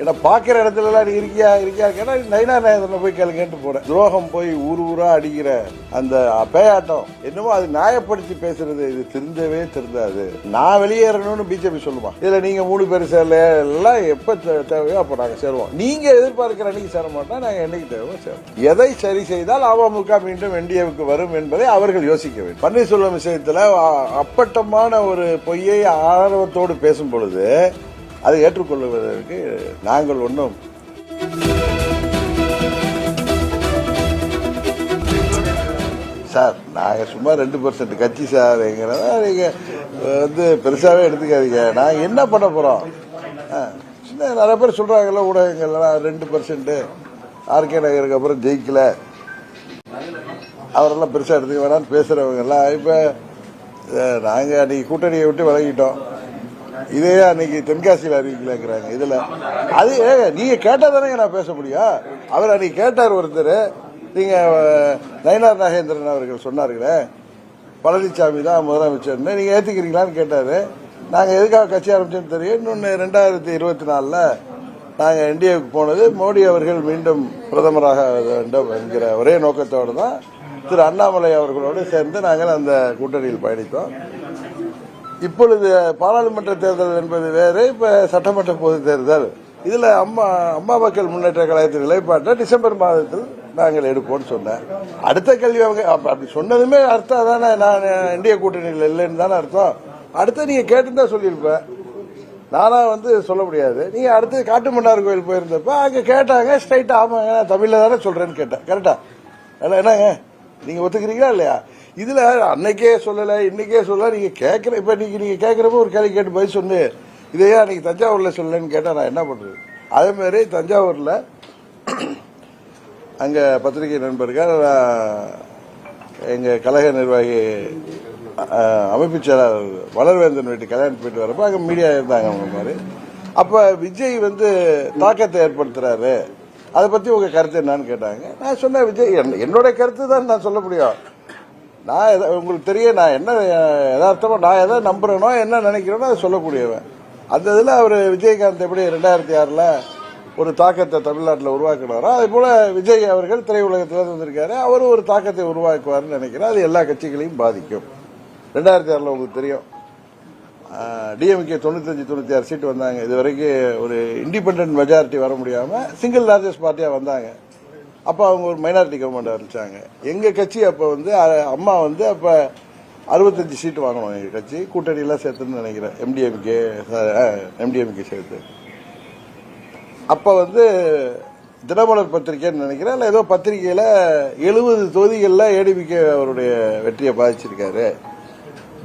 ஏன்னா பார்க்குற இடத்துலலாம் நீ இருக்கியா இருக்கியா கேட்டால் நைனா நாயகத்தில் போய் கேளுங்கன்ட்டு போனேன் துரோகம் போய் ஊர் ஊராக அடிக்கிற அந்த பேயாட்டம். என்னமோ அது நியாயப்படுத்தி பேசுறது இது திருந்தவே திருந்தாது. நான் வெளியேறணும்னு பிஜேபி சொல்லுமா. இதில் நீங்கள் மூணு பேர் சேரல எல்லாம் எப்போ தேவையோ அப்போ நாங்கள் சேருவோம். நீங்கள் எதிர்பார்க்கிற அன்னைக்கு சேர மாட்டோம் நாங்கள் என்னைக்கு தேவையோ சேருவோம். எதை சரி செய்தால் அமமுக மீண்டும் என்டிஏவுக்கு வரும் என்பதை அவர்கள் யோசிக்க வேண்டும். பன்னீர்செல்வம் விஷயத்தில் அப்பட்டமான ஒரு பொய்யை ஆர்வத்தோடு பேசும் பொழுது அதை ஏற்றுக்கொள்வதற்கு நாங்கள் ஒன்றும் சார் நாங்கள் சும்மா ரெண்டு பர்சன்ட் கட்சி சார்ங்கிறத நீங்கள் வந்து பெருசாகவே எடுத்துக்காதீங்க. நாங்கள் என்ன பண்ண போகிறோம் சின்ன நிறைய பேர் சொல்கிறாங்கல்ல ஊடகங்கள்லாம் ரெண்டு பர்சன்ட்டு ஆர்கே நகருக்கு அப்புறம் ஜெயிக்கல. அவரெல்லாம் பெருசாக எடுத்துக்க வேணாம்னு பேசுகிறவங்கெல்லாம் இப்போ நாங்கள் அன்றைக்கி கூட்டணியை விட்டு விலகிட்டோம். இதே அன்னைக்கு தென்காசியில் அறிவிக்கலங்கிறாங்க இதில் அது ஏங்க நீங்கள் கேட்டால் தானே நான் பேச முடியும். அவர் அன்னைக்கு கேட்டார் ஒருத்தர். நீங்கள் நயனார் நாகேந்திரன் அவர்கள் சொன்னார்களே பழனிசாமி தான் முதலமைச்சர்னு. நீங்கள் ஏற்றுக்கிறீங்களான்னு கேட்டார். நாங்கள் எதுக்காக கட்சி ஆரம்பிச்சோன்னு தெரியும் இன்னொன்று ரெண்டாயிரத்தி இருபத்தி நாலில் நாங்கள் என்டிஏவுக்கு போனது மோடி அவர்கள் மீண்டும் பிரதமராக வேண்டும் என்கிற ஒரே நோக்கத்தோடு தான் திரு அண்ணாமலை அவர்களோடு சேர்ந்து நாங்கள் அந்த கூட்டணியில் பயணித்தோம். இப்பொழுது பாராளுமன்ற தேர்தல் என்பது வேறு இப்போ சட்டமன்ற பொது தேர்தல். இதில் அம்மா அம்மா மக்கள் முன்னேற்ற கழகத்தின் நிலைப்பாட்டை டிசம்பர் மாதத்தில் நாங்கள் எடுப்போம்னு சொன்னேன். அடுத்த கேள்வி அவங்க அப்படி சொன்னதுமே அர்த்தம் தானே நான் இந்திய கூட்டணியில் இல்லைன்னு தானே அர்த்தம். அடுத்து நீங்கள் கேட்டுன்னு தான் சொல்லியிருப்பேன் நானாக வந்து சொல்ல முடியாது. நீங்கள் அடுத்து காட்டுமன்னார் கோயில் போயிருந்தப்ப அங்கே கேட்டாங்க ஸ்ட்ரைட்டாக ஆமாங்க நான் தமிழில் தானே சொல்கிறேன்னு கேட்டேன். கரெக்டாக இல்ல, என்னங்க? நீங்கள் ஒத்துக்கிறீங்களா இல்லையா? இதுல அன்னைக்கே சொல்லல இன்னைக்கே சொல்லல நீங்க கேக்குற இப்ப நீங்க நீங்க கேக்குறப்ப ஒரு கேள்வி கேட்டு பதில் சொன்னு இதையா அன்னைக்கு தஞ்சாவூர்ல சொல்லலன்னு கேட்டா நான் என்ன பண்றது? அதே மாதிரி தஞ்சாவூர்ல அங்க பத்திரிகை நண்பர்கள் அஹ், எங்க கழக நிர்வாகி அஹ், அமைப்பு செயலாளர் வளர்வேந்தன் வீட்டு கல்யாணம் போயிட்டு வரப்ப அங்க மீடியா இருந்தாங்க அவங்க மாதிரி. அப்ப விஜய் வந்து தாக்கத்தை ஏற்படுத்துறாரு. அதை பத்தி உங்க கருத்து என்னன்னு கேட்டாங்க. நான் சொன்னேன் விஜய் என்னோட கருத்து தான் நான் சொல்ல முடியும். நான் எதை உங்களுக்கு தெரிய நான் என்ன அஹ், நான் எதை நம்புறேனோ என்ன நினைக்கிறேனோ அதை சொல்லக்கூடியவன். அந்த இதில் அவர் விஜயகாந்த் எப்படி ரெண்டாயிரத்தி ஆறில் ஒரு தாக்கத்தை தமிழ்நாட்டில் உருவாக்கினாரோ அதே போல் விஜய் அவர்கள் திரையுலகத்தில் வந்திருக்காரு. அவரும் ஒரு தாக்கத்தை உருவாக்குவார்னு நினைக்கிறேன். அது எல்லா கட்சிகளையும் பாதிக்கும். ரெண்டாயிரத்தி ஆறில் உங்களுக்கு தெரியும். டிஎம்கே தொண்ணூத்தஞ்சு தொண்ணூத்தி ஆறு சீட் வந்தாங்க. இது வரைக்கும் ஒரு இண்டிபெண்ட் மெஜாரிட்டி வர முடியாமல் சிங்கிள் லார்ஜஸ்ட் பார்ட்டியாக வந்தாங்க. அப்போ அவங்க ஒரு மைனாரிட்டி கவர்மெண்ட் ஆரம்பிச்சாங்க. எங்கள் கட்சி அப்போ வந்து அம்மா வந்து அப்போ அறுபத்தஞ்சு சீட் வாங்கணும் எங்கள் கட்சி. கூட்டணியெல்லாம் சேர்த்துன்னு நினைக்கிறேன். எம்டிஎம்கே எம்டிஎம்கே சேர்த்து. அப்போ வந்து தினமலர் பத்திரிகைன்னு நினைக்கிறேன். இல்லை ஏதோ பத்திரிகையில் எழுபது தொகுதிகளில் ஏடிபிகே அவருடைய வெற்றியை பாதிச்சிருக்காரு.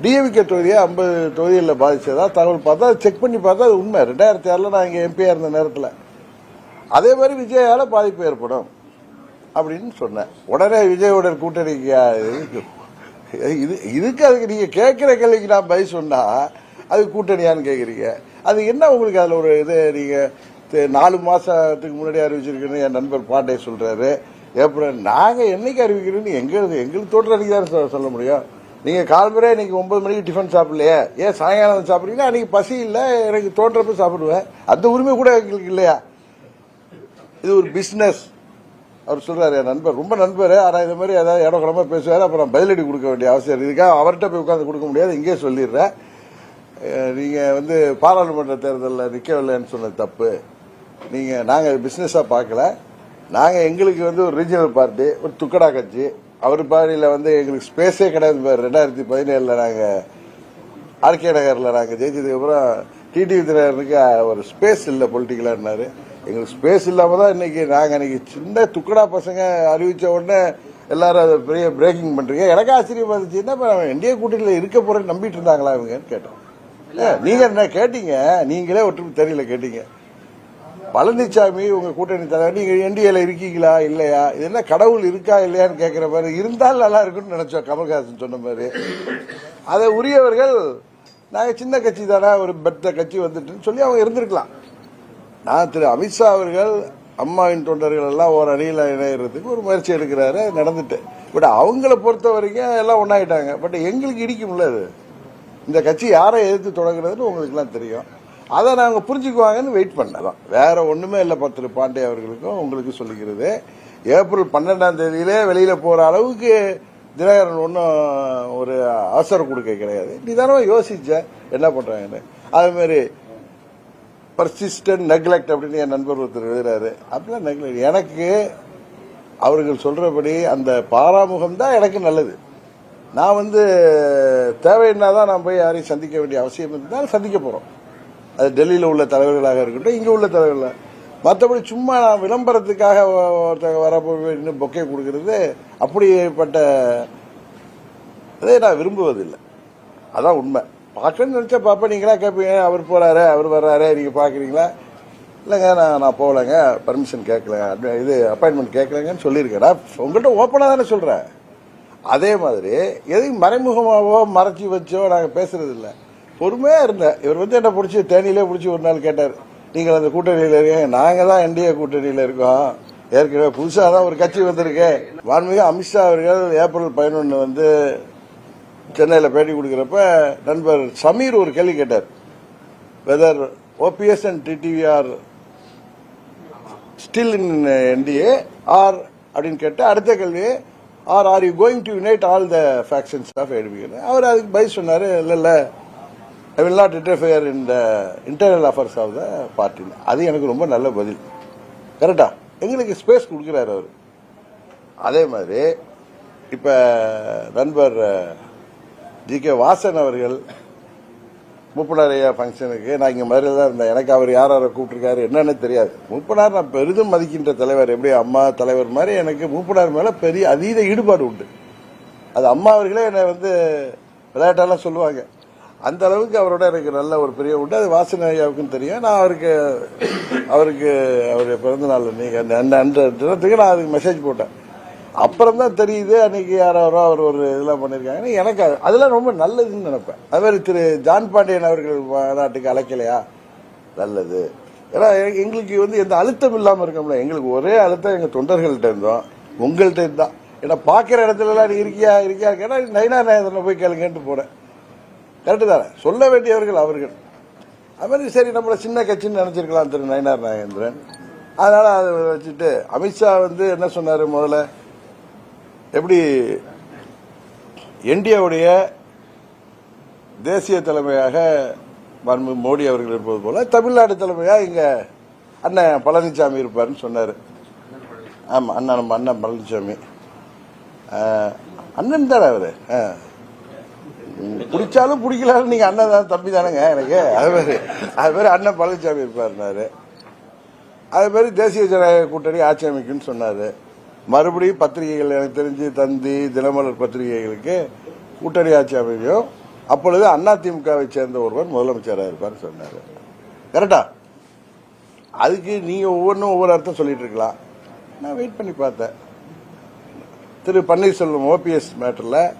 டிஎம்கே தொகுதியை ஐம்பது தொகுதிகளில் பாதித்ததா தகவல் பார்த்தா செக் பண்ணி பார்த்தா அது உண்மை. ரெண்டாயிரத்தி ஆறில் நான் இங்கே எம்பியாக இருந்த நேரத்தில். அதே மாதிரி விஜயால பாதிப்பு ஏற்படும். அப்படின்னு சொன்னேன். உடனே விஜயோட கூட்டணிக்கு இது இதுக்கு அதுக்கு நீங்க கேட்கிற கேள்விக்கு நான் பதில் சொன்னா அது கூட்டணியான்னு கேட்குறீங்க. அது என்ன உங்களுக்கு அதில் ஒரு இது? நீங்கள் நாலு மாதத்துக்கு முன்னாடி அறிவிச்சிருக்கேன்னு என் நண்பர் பாண்டே சொல்கிறாரு ஏப்ரல் நாங்கள் என்னைக்கு அறிவிக்கிறோன்னு எங்களுக்கு எங்களுக்கு தோற்ற அன்றைக்கி தான் சொல்ல- முடியும். நீங்கள் கால்முறை இன்னைக்கு ஒன்பது மணிக்கு டிஃபன் சாப்பிடலையே? ஏன் சாயங்காலம் சாப்பிட்றீங்கன்னா அன்னைக்கு பசி இல்லை எனக்கு தோன்றப்ப சாப்பிடுவேன். அந்த உரிமை கூட எங்களுக்கு இல்லையா? இது ஒரு பிஸ்னஸ் அவர் சொல்றாரு என் நண்பர் ரொம்ப நண்பர் ஆனால் இந்த மாதிரி ஏதாவது இடம் கிளம்ப பேசுவார் அப்புறம் பதிலடி கொடுக்க வேண்டிய அவசியம் இருக்கு. இதுக்காக அவர்கிட்ட போய் உட்காந்து கொடுக்க முடியாது இங்கேயே சொல்லிடுறேன். நீங்கள் வந்து பாராளுமன்ற தேர்தலில் நிற்கவில்லைன்னு சொன்னது தப்பு. நீங்கள் நாங்கள் பிஸ்னஸாக பார்க்கல. நாங்கள் எங்களுக்கு வந்து ஒரு ரீஜனல் பார்ட்டி ஒரு துக்கடா கட்சி. அவர் பாடியில வந்து எங்களுக்கு ஸ்பேஸே கிடையாது ரெண்டாயிரத்தி பதினேழில் நாங்கள் ஆர்கே நகரில் நாங்கள் ஜெயிச்சதுக்கப்புறம் டிடிவி தினகரனுக்கு ஒரு ஸ்பேஸ் இல்லை பொலிட்டிக்கலான்னாரு எங்களுக்கு ஸ்பேஸ் இல்லாம தான் இன்னைக்கு நாங்க இன்னைக்கு சின்ன துக்கடா பசங்க அறிவிச்ச உடனே எல்லாரும் அதை பெரிய பிரேக்கிங் பண்றீங்க. எனக்கு ஆச்சரியமா இருந்துச்சு என்ன இந்திய கூட்டணியில இருக்க போறேன்னு நம்பிட்டு இருந்தாங்களா இவங்கன்னு கேட்டோம். ஏ, நீங்க என்ன கேட்டீங்க? நீங்களே ஒற்றுமை தெரியல கேட்டீங்க. பழனிசாமி உங்க கூட்டணி தலைவர் நீங்க என்டிஏல இருக்கீங்களா? இல்லையா? இது என்ன கடவுள் இருக்கா இல்லையான்னு கேட்கிற மாதிரி இருந்தால் நல்லா இருக்கும்னு நினைச்சோம் கமல்ஹாசன் சொன்ன மாதிரி. அதை உரியவர்கள் நாங்க சின்ன கட்சி தானே ஒரு பெத்த கட்சி வந்துட்டுன்னு சொல்லி அவங்க இருந்திருக்கலாம். நான் திரு அமித்ஷா அவர்கள் அம்மாவின் தொண்டர்கள் எல்லாம் ஒரு அணியில் இணையறதுக்கு ஒரு முயற்சி எடுக்கிறாரு நடந்துட்டு. பட் அவங்கள பொறுத்த வரைக்கும் எல்லாம் ஒன்றாயிட்டாங்க பட் எங்களுக்கு இடிக்கும்ல அது. இந்த கட்சி யாரை எதிர்த்து தொடங்குறதுன்னு உங்களுக்குலாம் தெரியும். அதை நாங்கள் புரிஞ்சுக்குவாங்கன்னு வெயிட் பண்ணதான் வேற ஒன்றுமே இல்லை பத்திர பாண்டே அவர்களுக்கும் உங்களுக்கு சொல்லிக்கிறது. ஏப்ரல் பன்னெண்டாம் தேதியிலே வெளியில் போகிற அளவுக்கு தினகரன் ஒன்றும் ஒரு அவசரம் கொடுக்க கிடையாது. நிதானமாக யோசிச்ச என்ன பண்ணுறாங்கன்னு அதுமாரி பர்சிஸ்டன்ட் நெக்லெக்ட் அப்படின்னு என் நண்பர் ஒருத்தர் எழுதுறாரு. அப்படிலாம் நெக்லெக்ட் எனக்கு அவர்கள் சொல்கிறபடி அந்த பாராமுகம் தான் எனக்கு நல்லது. நான் வந்து தேவைன்னா தான் நான் போய் யாரையும் சந்திக்க வேண்டிய அவசியம் இருந்தால் சந்திக்க போகிறோம் அது டெல்லியில் உள்ள தலைவர்களாக இருக்கட்டும் இங்கே உள்ள தலைவர்கள். மற்றபடி சும்மா நான் விளம்பரத்துக்காக ஒ- ஒருத்தங்க வரப்போ பொக்கே கொடுக்கறது அப்படிப்பட்ட அதை நான் விரும்புவதில்லை. அதான் உண்மை. பார்க்கணும்னு நினைச்சா பார்ப்பேன் நீங்களா கேட்பீங்க அவர் போறாரு அவர் வர்றாரு நீங்க பாக்குறீங்களா? இல்லைங்க நான் நான் போகலைங்க பர்மிஷன் கேட்கலங்க இது அப்பாயின்மெண்ட் கேட்கலங்கன்னு சொல்லியிருக்கேன். நான் உங்கள்கிட்ட ஓப்பனாக தானே சொல்கிறேன் அதே மாதிரி எதையும் மறைமுகமாகவோ மறைச்சி வச்சோ நாங்கள் பேசுறது இல்லை. பொறுமையாக இருந்தேன் இவர் வந்து என்ன பிடிச்சி தேனியிலே பிடிச்சி ஒரு நாள் கேட்டார். நீங்கள் அந்த கூட்டணியில் இருக்கீங்க. நாங்கள் தான் என்டிஏ கூட்டணியில் இருக்கோம். ஏற்கனவே புதுசாக தான் ஒரு கட்சி வந்திருக்கு. வான்மிகு அமித்ஷா அவர்கள் ஏப்ரல் பதினொன்று வந்து சென்னையில் பேட்டி கொடுக்குறப்ப நண்பர் சமீர் ஒரு கேள்வி கேட்டார். Whether OPS and TTV are still in NDA or அப்படின்னு கேட்டு அடுத்த கேள்வி are are you going to unite all the factions of எடுபிகர் அவர் அதுக்கு பதில் சொன்னார் இல்லை இல்லை. I will not interfere in the internal affairs of the party அது எனக்கு ரொம்ப நல்ல பதில். கரெக்டா எங்களுக்கு ஸ்பேஸ் கொடுக்குறாரு அவர். அதே மாதிரி இப்போ நண்பர் ஜி கே வாசன் அவர்கள் மூப்பனாரையா ஃபங்க்ஷனுக்கு. நான் இங்கே மதுரையில் தான் இருந்தேன். எனக்கு அவர் யார் யாரை கூப்பிட்டுருக்காரு என்னன்னு தெரியாது. மூப்பனார் நான் பெரிதும் மதிக்கின்ற தலைவர். எப்படி அம்மா தலைவர் மாதிரி எனக்கு மூப்பனார் மேலே பெரிய அதீத ஈடுபாடு உண்டு. அது அம்மா அவர்களே என்னை வந்து விளையாட்டெல்லாம் சொல்லுவாங்க. அந்த அளவுக்கு அவரோட எனக்கு நல்ல ஒரு பெரிய உண்டு. அது வாசன் ஐயாவுக்கும் தெரியும். நான் அவருக்கு அவருக்கு அவருடைய பிறந்த நாள் நீங்கள் அந்த அந்த- அந்த தினத்துக்கு நான் அதுக்கு மெசேஜ் போட்டேன். அப்புறம் தான் தெரியுது அன்னைக்கு யாரோ அவர் ஒரு இதெல்லாம் பண்ணியிருக்காங்க எனக்கு அது- அதெல்லாம் ரொம்ப நல்லதுன்னு நினைப்பேன். அது மாதிரி திரு ஜான் பாண்டியன் அவர்கள் மாநாட்டுக்கு அழைக்கலையா? நல்லது. ஏன்னா எங்களுக்கு வந்து எந்த அழுத்தம் இல்லாமல் இருக்கோம்ல எங்களுக்கு ஒரே அழுத்தம் எங்கள் தொண்டர்கள்ட்ட இருந்தோம். உங்கள்கிட்ட இருந்தான் ஏன்னா பார்க்குற இடத்துல எல்லாம் நீ இருக்கியா இருக்கியா இருக்கேன்னா நைனா நாயந்திரன் போய் கேளுங்கன்ட்டு போனேன். கரெக்டு தானே? சொல்ல வேண்டியவர்கள் அவர்கள். அது மாதிரி சரி நம்மளை சின்ன கட்சின்னு நினச்சிருக்கலாம் திரு நயனார் நாகேந்திரன். அதனால் அதை வச்சுட்டு அமித்ஷா வந்து என்ன சொன்னார் முதல்ல? எப்படி என்டிஏவுடைய தேசிய தலைமையாக மன்மு மோடி அவர்கள் இருப்பது போல தமிழ்நாடு தலைமையாக இங்க அண்ணன் பழனிசாமி இருப்பாருன்னு சொன்னார். ஆமாம் அண்ணன் நம்ம அண்ணன் பழனிசாமி. அண்ணன் தானே அவரு? பிடிச்சாலும் பிடிக்கலாலும் நீங்க அண்ணன் தான் தம்பி தானேங்க எனக்கு? அது மாதிரி அது மாதிரி அண்ணன் பழனிசாமி இருப்பாருனாரு அது மாதிரி தேசிய ஜனநாயக கூட்டணி ஆட்சி அமைக்கும்னு சொன்னாரு. மறுபடியும் பத்திரிகைகள் எனக்கு தெரிஞ்சு தந்தி தினமலர் பத்திரிகைகளுக்கு கூட்டணி ஆட்சி அமையும் அப்பொழுது அதிமுகவை சேர்ந்த ஒருவர் முதலமைச்சராக இருப்பார் சொன்னார். கரெக்டா? அதுக்கு நீங்கள் ஒவ்வொன்றும் ஒவ்வொரு அர்த்தம் சொல்லிட்டு இருக்கலாம். நான் வெயிட் பண்ணி பார்த்தேன். திரு பன்னீர்செல்வம் ஓபிஎஸ் மேட்டரில்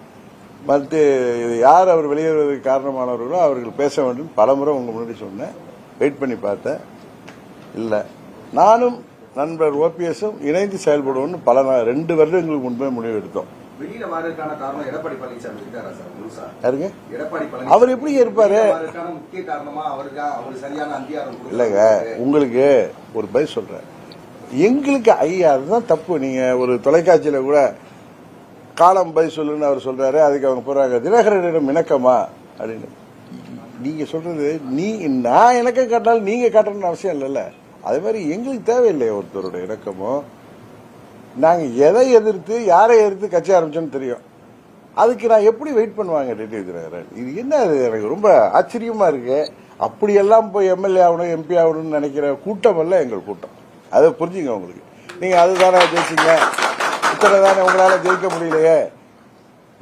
மற்ற இது யார் அவர் வெளியேறுவதற்கு காரணமானவர்களோ அவர்கள் பேச வேண்டும். பலமுறை உங்கள் முன்னாடி சொன்னேன். வெயிட் பண்ணி பார்த்தேன். இல்லை. நானும் நண்பர் ஓபிஎஸும் இணைந்து செயல்படுவோம்னு பல ரெண்டு வருடங்களுக்கு முன்பே முடிவு எடுத்தோம் அவர் எப்படி இருப்பாரு? இல்லைங்க உங்களுக்கு ஒரு பதில் சொல்றேன். எங்களுக்கு ஐயா அதுதான் தப்பு. நீங்க ஒரு தொலைக்காட்சியில கூட காலம் பதில் சொல்லுன்னு அவர் சொல்றாரு அதுக்கு அவங்க போறாங்க. தினகரனிடம் இணக்கமா? அப்படின்னு. நீங்க சொல்றது நீ நான் இணக்கம் காட்டினாலும் நீங்க காட்டணும்னு அவசியம் இல்லைல்ல. அது மாதிரி எங்களுக்கு தேவையில்லை ஒருத்தரோட இணக்கமோ. நாங்க எதை எதிர்த்து யாரை எதிர்த்து கட்சி ஆரம்பிச்சோன்னு தெரியும். அதுக்கு நான் எப்படி வெயிட் பண்ணுவாங்க டிடி தினகரன் இது என்ன இது? எனக்கு ரொம்ப ஆச்சரியமா இருக்கு. அப்படியெல்லாம் போய் எம்எல்ஏ ஆகணும் எம்பி ஆகணும்னு நினைக்கிற கூட்டம் அல்ல எங்கள் கூட்டம். அதை புரிஞ்சுங்க உங்களுக்கு. நீங்க அதுதானே ஜெயிச்சிங்க. இத்தனை தானே உங்களால ஜெயிக்க முடியலையே.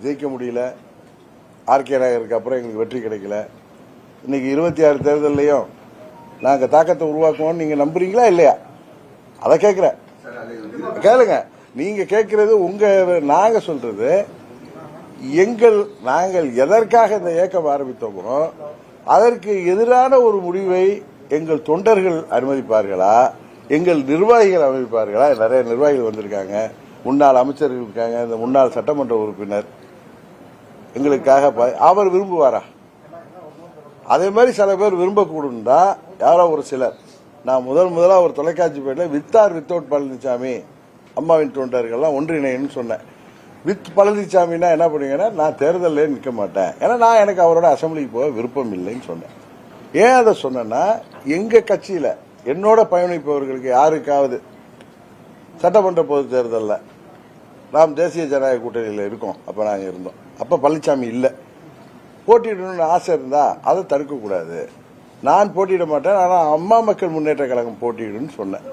ஜெயிக்க முடியல. ஆர்கே நகருக்கு அப்புறம் எங்களுக்கு வெற்றி கிடைக்கல. இன்னைக்கு இருபத்தி ஆறு தேர்தல்லையும் நாங்கள் தாக்கத்தை உருவாக்குவோம் நீங்கள் நம்புறீங்களா இல்லையா? அதை கேட்குறேன். கேளுங்க. நீங்கள் கேட்குறது உங்கள் நாங்கள் சொல்றது எங்கள் நாங்கள் எதற்காக இந்த இயக்கம் ஆரம்பித்தோமோ அதற்கு எதிரான ஒரு முடிவை எங்கள் தொண்டர்கள் அனுமதிப்பார்களா? எங்கள் நிர்வாகிகள் அமைப்பார்களா நிறைய நிர்வாகிகள் வந்திருக்காங்க. முன்னாள் அமைச்சர்கள் இருக்காங்க. இந்த முன்னாள் சட்டமன்ற உறுப்பினர். எங்களுக்காக அவர் விரும்புவாரா? அதே மாதிரி சில பேர் விரும்பக்கூடும் யாரோ ஒரு சிலர். நான் முதல் முதலாக ஒரு தொலைக்காட்சி பேட்டில் வித்தார் வித்தவுட் பழனிசாமி அம்மாவின் தொண்டர்கள்லாம் ஒன்றிணைன்னு சொன்னேன். வித் பழனிசாமின்னா என்ன பண்ணுவீங்கன்னா நான் தேர்தலில் நிற்க மாட்டேன். ஏன்னா நான் எனக்கு அவரோட அசம்பிளிக்கு போக விருப்பம் இல்லைன்னு சொன்னேன். ஏன் அதை சொன்னேன்னா எங்கள் கட்சியில் என்னோட பயணிப்பவர்களுக்கு யாருக்காவது சட்டமன்ற பொது தேர்தலில் நாம் தேசிய ஜனநாயக கூட்டணியில் இருக்கோம். அப்போ நாங்கள் இருந்தோம். அப்போ பழனிசாமி இல்லை. போட்டியிடணும்னு ஆசை இருந்தா அதை தடுக்கக்கூடாது நான் போட்டியிட மாட்டேன் ஆனால் அம்மா மக்கள் முன்னேற்ற கழகம் போட்டியிடும்னு சொன்னேன்.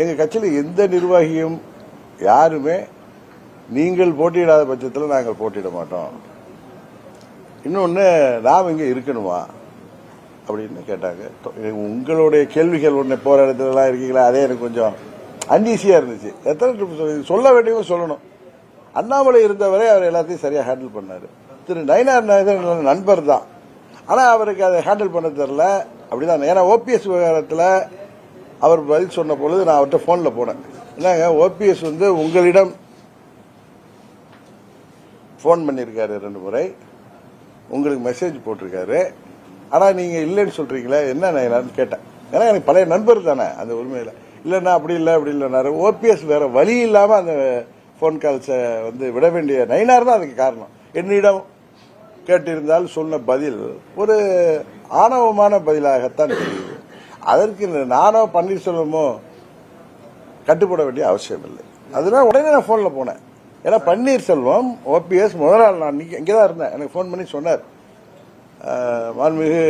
எங்கள் கட்சியில் எந்த நிர்வாகியும் யாருமே நீங்கள் போட்டியிடாத பட்சத்தில் நாங்கள் போட்டியிட மாட்டோம். இன்னொன்று நாம் இங்கே இருக்கணுமா? அப்படின்னு கேட்டாங்க. உங்களுடைய கேள்விகள் ஒன்று போகிற இடத்துலலாம் இருக்கீங்களா? அதே எனக்கு கொஞ்சம் அன்ஈஸியாக இருந்துச்சு. எத்தனை ட்ரிப் சொல்ல வேண்டியவங்க சொல்லணும். அண்ணாமலை இருந்தவரை அவர் எல்லாத்தையும் சரியாக ஹேண்டில் பண்ணார். திரு நயனார் நாயகர் நண்பர் தான். ஆனால் அவருக்கு அதை ஹேண்டில் பண்ண தெரில அப்படிதான் ஏன்னா ஓபிஎஸ் விவகாரத்தில் அவர் பதில் சொன்ன பொழுது நான் அவர்கிட்ட ஃபோனில் போனேன். என்னங்க ஓபிஎஸ் வந்து உங்களிடம் ஃபோன் பண்ணியிருக்காரு ரெண்டு முறை. உங்களுக்கு மெசேஜ் போட்டிருக்காரு. ஆனால் நீங்கள் இல்லைன்னு சொல்கிறீங்களே என்ன நான் கேட்டேன். ஏன்னா எனக்கு பழைய நண்பர் தானே அந்த உரிமையில். இல்லைண்ணா அப்படி இல்லை அப்படி இல்லைனாரு ஓபிஎஸ் வேற வழி இல்லாமல் அந்த ஃபோன் கால்ஸை வந்து விட வேண்டிய நைனார் தான் அதுக்கு காரணம். என்னிடம் கேட்டிருந்தால் சொன்ன பதில் ஒரு ஆணவமான பதிலாகத்தான் தெரியுது. அதற்கு நானோ பன்னீர்செல்வமோ கட்டுப்பட வேண்டிய அவசியம் இல்லை அதனால உடனே நான் ஃபோனில் போனேன். ஏன்னா பன்னீர்செல்வம் ஓபிஎஸ் முதல் நாள் நான் இங்கே தான் இருந்தேன். எனக்கு ஃபோன் பண்ணி சொன்னார். அஹ், மாண்புமிகு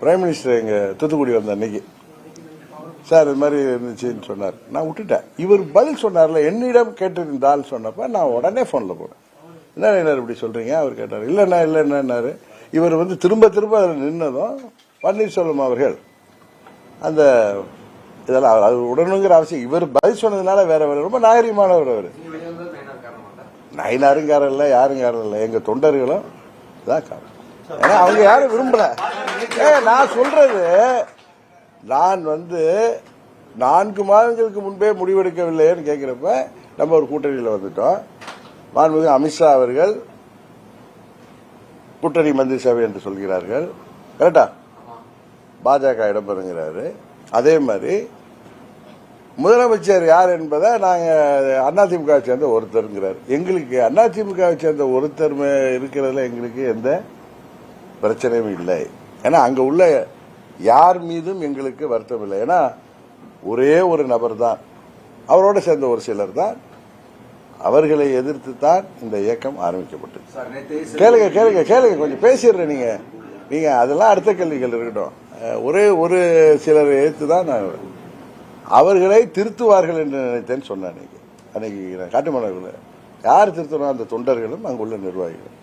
பிரைம் மினிஸ்டர் எங்கள் தூத்துக்குடி வந்த அன்னைக்கு சார் இது மாதிரி இருந்துச்சுன்னு சொன்னார். நான் விட்டுட்டேன். இவர் பதில் சொன்னார்ல என்னிடம் கேட்டிருந்தால் சொன்னப்ப நான் உடனே ஃபோனில் போனேன் என்ன என்ன இப்படி சொல்கிறீங்க அவர் கேட்டார் இல்லைண்ணா இல்லைன்னாரு இவர் வந்து திரும்ப திரும்ப அதில் நின்னதும் பன்னீர்செல்வம் அவர்கள் அந்த இதெல்லாம் அவர் அது உடனுங்கிற அவசியம். இவர் பதில் சொன்னதுனால வேற வேற ரொம்ப நாகரிகமானவர் அவர். நயினாருங்காரர் இல்லை யாருங்காரர் இல்லை எங்கள் தொண்டர்களும் தான் காரணம். ஏன்னா அவங்க யாரும் விரும்பல. ஏ நான் சொல்றது நான் வந்து நான்கு மாதங்களுக்கு முன்பே முடிவெடுக்கவில்லைன்னு கேட்கிறப்ப நம்ம ஒரு கூட்டணியில் வந்துட்டோம். மாண்புமிகு அமித்ஷா அவர்கள் கூட்டணி மந்திரி சபை என்று சொல்கிறார்கள். கரெக்டா? பாஜக இடம்பெறுங்கிறாரு அதே மாதிரி முதலமைச்சர் யார் என்பதை நாங்கள் அதிமுகவை சேர்ந்த ஒருத்தருங்கிறார். எங்களுக்கு அதிமுகவை சேர்ந்த ஒருத்தர் இருக்கிறதுல எங்களுக்கு எந்த பிரச்சனையும் இல்லை. ஏன்னா அங்கே உள்ள யார் மீதும் எங்களுக்கு வருத்தம் இல்லை. ஏன்னா ஒரே ஒரு நபர் தான் அவரோட சேர்ந்த ஒரு சிலர் தான். அவர்களை எதிர்த்து தான் இந்த இயக்கம் ஆரம்பிக்கப்பட்டது. கேளுங்க கேளுங்க கேளுங்க கொஞ்சம் பேசிடுறேன் நீங்க. நீங்க அதெல்லாம் அடுத்த கேள்விகள் இருக்கட்டும். ஒரே ஒரு சிலரை எதிர்த்து தான் நான் அவர்களை திருத்துவார்கள் என்று நினைத்தேன்னு சொன்னேன் அன்னைக்கு. அன்னைக்கு நான் காட்டுமணவில் யார் திருத்தணும் அந்த தொண்டர்களும் அங்குள்ள நிர்வாகிகள்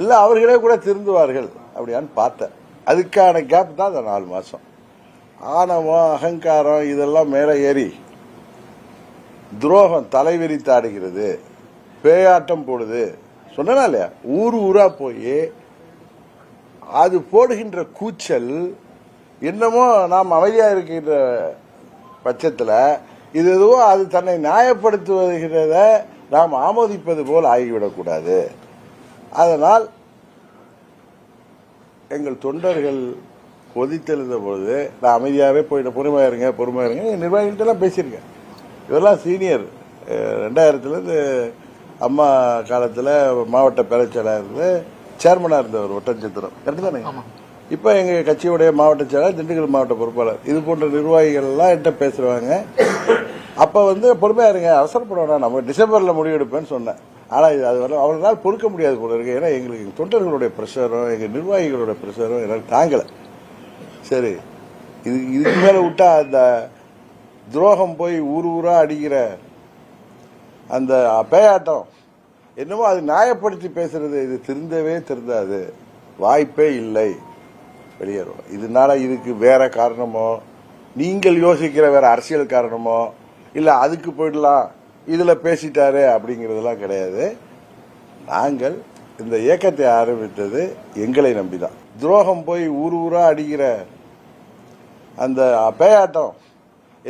இல்ல அவர்களே கூட திருந்துவார்கள். அப்படியான்னு பார்த்தேன். அதுக்கான கேப் தான் அந்த நாலு மாதம் ஆணவம் அகங்காரம் இதெல்லாம் மேலே ஏறி துரோகம் தலைவிரித்து ஆடுகிறது பேயாட்டம் போடுது. சொன்னா இல்லையா? ஊர் ஊரா போய் அது போடுகின்ற கூச்சல் என்னமோ நாம் அமைதியாக இருக்கின்ற பட்சத்தில் இது எதுவோ அது தன்னை நியாயப்படுத்துவதை நாம் ஆமோதிப்பது போல் ஆகிவிடக்கூடாது. அதனால் எங்கள் தொண்டர்கள் கொதித்தெழுந்த பொழுது நான் அமைதியாகவே போயிட்டு பொறுமையா இருங்க பொறுமையா இருங்க. நிர்வாகிகள்ட்ட எல்லாம் பேசியிருக்கேன். இவரெல்லாம் சீனியர். ரெண்டாயிரத்துலேருந்து அம்மா காலத்தில் மாவட்ட பேரச்செயலாளர் சேர்மனாக இருந்தவர் ஒட்டஞ்சத்திரம் கரெக்டு தானே? இப்போ எங்கள் கட்சியுடைய மாவட்ட செயலாளர் திண்டுக்கல் மாவட்ட பொறுப்பாளர். இது போன்ற நிர்வாகிகள் எல்லாம் என்கிட்ட பேசுகிறாங்க அப்போ வந்து பொறுமையா இருங்க அவசரப்பட வேணாம். நம்ம டிசம்பரில் முடிவெடுப்பேன்னு சொன்னேன். ஆனால் இது அது வரலாம் அவ்வளோ பொறுக்க முடியாது போல இருக்கு. ஏன்னா எங்களுக்கு தொண்டர்களுடைய ப்ரெஷரும் எங்கள் நிர்வாகிகளோட ப்ரெஷரும் எனக்கு தாங்கலை. சரி. இது இதுக்கு மேலே விட்டா அந்த துரோகம் போய் ஊர் ஊராக அடிக்கிற அந்த பேயாட்டம் என்னமோ அது நியாயப்படுத்தி பேசுறது இது திருந்தவே திருந்தாது. வாய்ப்பே இல்லை. வெளியேறும் இதனால இதுக்கு வேற காரணமோ நீங்கள் யோசிக்கிற வேற அரசியல் காரணமோ இல்லை அதுக்கு போயிடலாம். இதில் பேசிட்டாரு அப்படிங்கிறதுலாம் கிடையாது. நாங்கள் இந்த இயக்கத்தை ஆரம்பித்தது எங்களை நம்பிதான். துரோகம் போய் ஊர் ஊரா அடிக்கிற அந்த பேயாட்டம்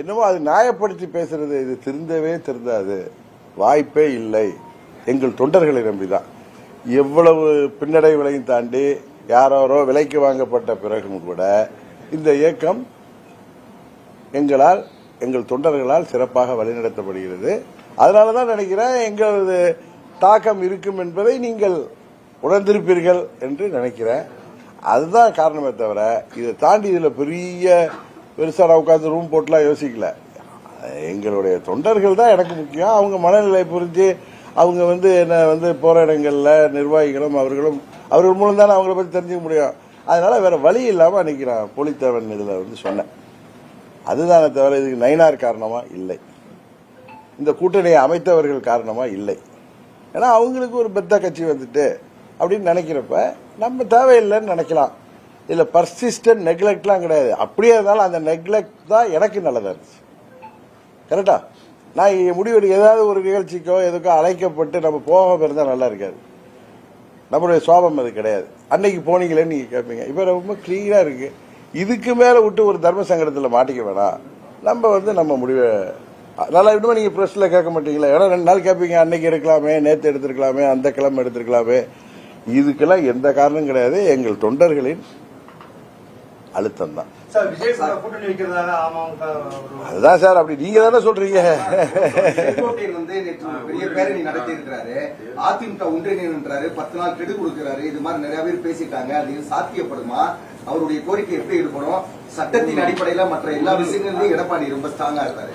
என்னமோ அது நியாயப்படுத்தி பேசுறது இது திருந்தவே திருந்தாது. வாய்ப்பே இல்லை. எங்கள் தொண்டர்களை நம்பிதான். எவ்வளவு பின்னடைவுகளையும் தாண்டி யாரோ விலைக்கு வாங்கப்பட்ட பிறகும் கூட இந்த இயக்கம் எங்களால் எங்கள் தொண்டர்களால் சிறப்பாக வழிநடத்தப்படுகிறது. அதனால தான் நினைக்கிறேன் எங்களது தாக்கம் இருக்கும் என்பதை நீங்கள் உணர்ந்திருப்பீர்கள் என்று நினைக்கிறேன். அதுதான் காரணமே தவிர இதை தாண்டி இதில் பெரிய பெருசாக நான் உட்காந்து ரூம் போட்டுலாம் யோசிக்கல. எங்களுடைய தொண்டர்கள் தான் எனக்கு முக்கியம். அவங்க மனநிலை புரிஞ்சு அவங்க வந்து என்ன வந்து போகிற இடங்களில் நிர்வாகிகளும் அவர்களும் அவர்கள் மூலம் தானே அவங்கள பற்றி தெரிஞ்சுக்க முடியும். அதனால வேற வழி இல்லாமல் அன்னைக்கு நான் போலித்தேவன் இதில் வந்து சொன்னேன். அதுதானே தவிர இதுக்கு நயினார் காரணமாக இல்லை. இந்த கூட்டணியை அமைத்தவர்கள் காரணமாக இல்லை. ஏன்னா அவங்களுக்கு ஒரு பெத்த கட்சி வந்துட்டு அப்படின்னு நினைக்கிறப்ப நம்ம தேவையில்லைன்னு நினைக்கலாம். இதில் பர்சிஸ்டன்ட் நெக்லெக்ட்லாம் கிடையாது. அப்படியே இருந்தாலும் அந்த நெக்லெக்ட் தான் எனக்கு நல்லதாக இருந்துச்சு. கரெக்டா நான் முடிவில் ஏதாவது ஒரு நிகழ்ச்சிக்கோ எதுக்கோ அழைக்கப்பட்டு நம்ம போகாமல் இருந்தால் நல்லா இருக்காது. நம்மளுடைய சுவாபம் அது கிடையாது. அன்னைக்கு போனீங்களேன்னு நீங்கள் கேட்பீங்க இப்போ ரொம்ப க்ளீனாக இருக்குது இதுக்கு மேலே விட்டு ஒரு தர்ம சங்கடத்தில் மாட்டிக்க வேணாம். நம்ம வந்து நம்ம முடிவை நல்லா இன்னும் நீங்க பிரஸ்ல கேட்க மாட்டீங்களா. ஏன்னா ரெண்டு நாள் கேட்பீங்க அன்னைக்கு எடுக்கலாமே நேத்து எடுத்திருக்கலாமே அந்த கிழமை எடுத்திருக்கலாமே. இதுக்கெல்லாம் எந்த காரணம் கிடையாது. எங்கள் தொண்டர்களின் அழுத்தம் தான். அதுதான் சார் அப்படி நீங்க தானே சொல்றீங்க. நேற்று அதிமுக ஒன்றிணைன்றாரு பத்து நாள் கெடு கொடுக்கிறாரு. இது மாதிரி நிறைய பேர் பேசிட்டாங்க. அது சாத்தியப்படுமா? அவருடைய கோரிக்கை எப்படி ஈடுபடும் சட்டத்தின் அடிப்படையில மற்ற எல்லா விஷயங்களிலும் எடப்பாடி ரொம்ப ஸ்ட்ராங்கா இருக்காரு.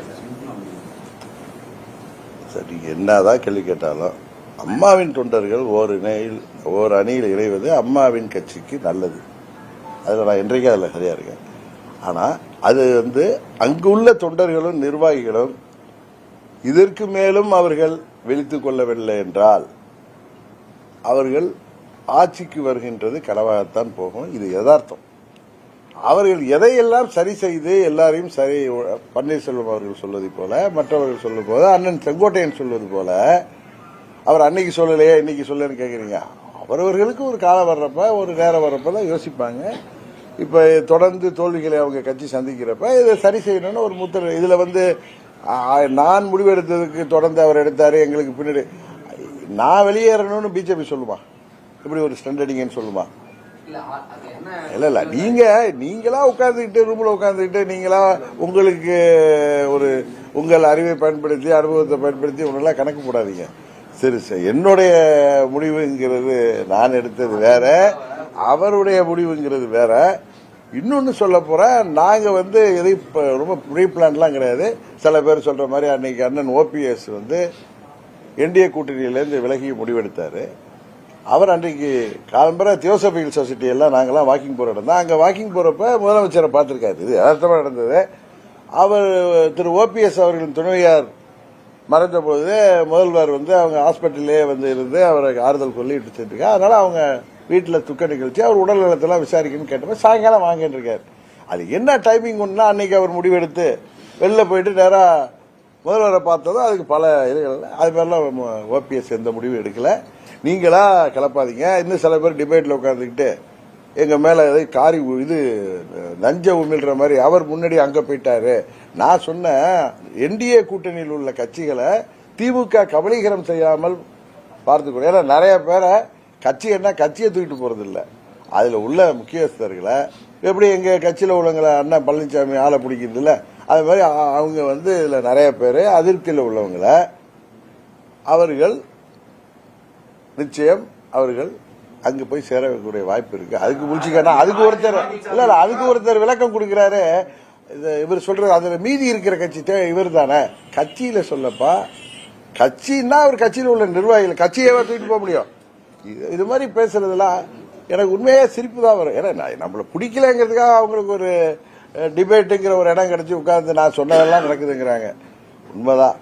சரி என்னதான் கேள்வி கேட்டாலும் அம்மாவின் தொண்டர்கள் ஓர் இணையில் ஓர் அணியில் இணைவது அம்மாவின் கட்சிக்கு நல்லது. அதில் நான் என்றைக்கே அதில் சரியா இருக்கேன். ஆனால் அது வந்து அங்குள்ள தொண்டர்களும் நிர்வாகிகளும் இதற்கு மேலும் அவர்கள் விழித்துக் கொள்ளவில்லை என்றால் அவர்கள் ஆட்சிக்கு வருகின்றது கனவாகத்தான் போகும். இது யதார்த்தம். அவர்கள் எதையெல்லாம் சரி செய்து எல்லாரையும் சரி பன்னீர்செல்வம் அவர்கள் சொல்வது போல மற்றவர்கள் சொல்வது போல அண்ணன் செங்கோட்டையன் சொல்வது போல அவர் அன்னைக்கு சொல்லலையே இன்னைக்கு சொல்லலன்னு கேட்குறீங்க அவரவர்களுக்கு ஒரு காலம் வர்றப்ப ஒரு நேரம் வர்றப்ப தான் யோசிப்பாங்க. இப்போ தொடர்ந்து தோல்விகளை அவங்க கட்சி சந்திக்கிறப்ப இதை சரி செய்யணும்னு ஒரு முத்திர இதில் வந்து நான் முடிவெடுத்ததுக்கு தொடர்ந்து அவர் எடுத்தார் எங்களுக்கு பின்னாடி. நான் வெளியேறணும்னு பிஜேபி சொல்லுமா? இப்படி ஒரு ஸ்டண்ட் அடிங்கன்னு சொல்லுமா? இல்ல இல்ல நீங்க நீங்களா உட்காந்துக்கிட்டு ரூம்ல உட்காந்துக்கிட்டு நீங்களா உங்களுக்கு ஒரு உங்கள் அறிவை பயன்படுத்தி அனுபவத்தை பயன்படுத்தி ஒன்னெல்லாம் கணக்கு போடாதீங்க. சரி சரி என்னுடைய முடிவுங்கிறது நான் எடுத்தது வேற அவருடைய முடிவுங்கிறது வேற. இன்னொன்னு சொல்ல போறேன் நாங்க வந்து எதையும் ரொம்ப ப்ரீ பிளான்லாம் கிடையாது. சில பேர் சொல்ற மாதிரி அன்னைக்கு அண்ணன் ஓபிஎஸ் வந்து என்டிஏ கூட்டணியிலேருந்து விலகி முடிவெடுத்தாரு. அவர் அன்றைக்கு காலம்பர தியோசபிகல் சொசைட்டி எல்லாம் நாங்கெல்லாம் வாக்கிங் போகிற இடம் தான். அங்கே வாக்கிங் போகிறப்ப முதலமைச்சரை பார்த்துருக்காரு. இது அர்த்தமாக நடந்தது. அவர் திரு ஓபிஎஸ் அவர்களின் துணைவியார் மறைந்த பொழுது முதல்வர் வந்து அவங்க ஹாஸ்பிட்டல்லே வந்து இருந்து அவரை ஆறுதல் சொல்லி இட்டு சென்றிருக்காரு அதனால் அவங்க வீட்டில் துக்க நிகழ்ச்சி அவர் உடல் நலத்தெல்லாம் விசாரிக்கணும்னு கேட்டப்ப சாயங்காலம் வாங்கிட்டு இருக்கார் அது என்ன டைமிங் ஒன்றுனா அன்னைக்கு அவர் முடிவெடுத்து வெளில போயிட்டு நேராக முதல்வரை பார்த்ததும் அதுக்கு பல இதுகள் அது மாதிரிலாம் ஓபிஎஸ் எந்த முடிவும் எடுக்கலை. நீங்களா கிளப்பாதீங்க. இன்னும் சில பேர் டிபேட்டில் உட்காந்துக்கிட்டு எங்கள் மேலே எதை காரி இது நஞ்ச உமிழ்கிற மாதிரி அவர் முன்னாடி அங்கே போயிட்டாரு. நான் சொன்னேன் என்டிஏ கூட்டணியில் உள்ள கட்சிகளை திமுக கபலீகரம் செய்யாமல் பார்த்துக்கணும். ஏன்னா நிறைய பேரை கட்சி என்ன கட்சியை தூக்கிட்டு போகிறதில்ல அதில் உள்ள முக்கியஸ்தர்களை எப்படி எங்கள் கட்சியில் உள்ளவங்களை அண்ணன் பழனிசாமி ஆளை பிடிக்கிறது இல்லை அது மாதிரி அவங்க வந்து இதில் நிறைய பேர் அதிருப்தியில் உள்ளவங்களை அவர்கள் நிச்சயம் அவர்கள் அங்கே போய் சேரக்கூடிய வாய்ப்பு இருக்கு. அதுக்கு முடிச்சுக்கன்னா அதுக்கு ஒருத்தர் இல்லை இல்லை அதுக்கு ஒருத்தர் விளக்கம் கொடுக்குறாரு. இது இவர் சொல்றது அதில் மீதி இருக்கிற கட்சி இவர் தானே. கட்சியில் சொல்லப்பா கட்சின்னா அவர் கட்சியில் உள்ள நிர்வாகிகள் கட்சியை தூக்கிட்டு போக முடியும்? இது இது மாதிரி பேசுறதுலாம் எனக்கு உண்மையாக சிரிப்பு தான் வரும். ஏன்னா நான் நம்மள பிடிக்கலங்கிறதுக்காக அவங்களுக்கு ஒரு டிபேட்டுங்கிற ஒரு இடம் கிடைச்சி உட்கார்ந்து நான் சொன்னதெல்லாம் நடக்குதுங்கிறாங்க. உண்மைதான்.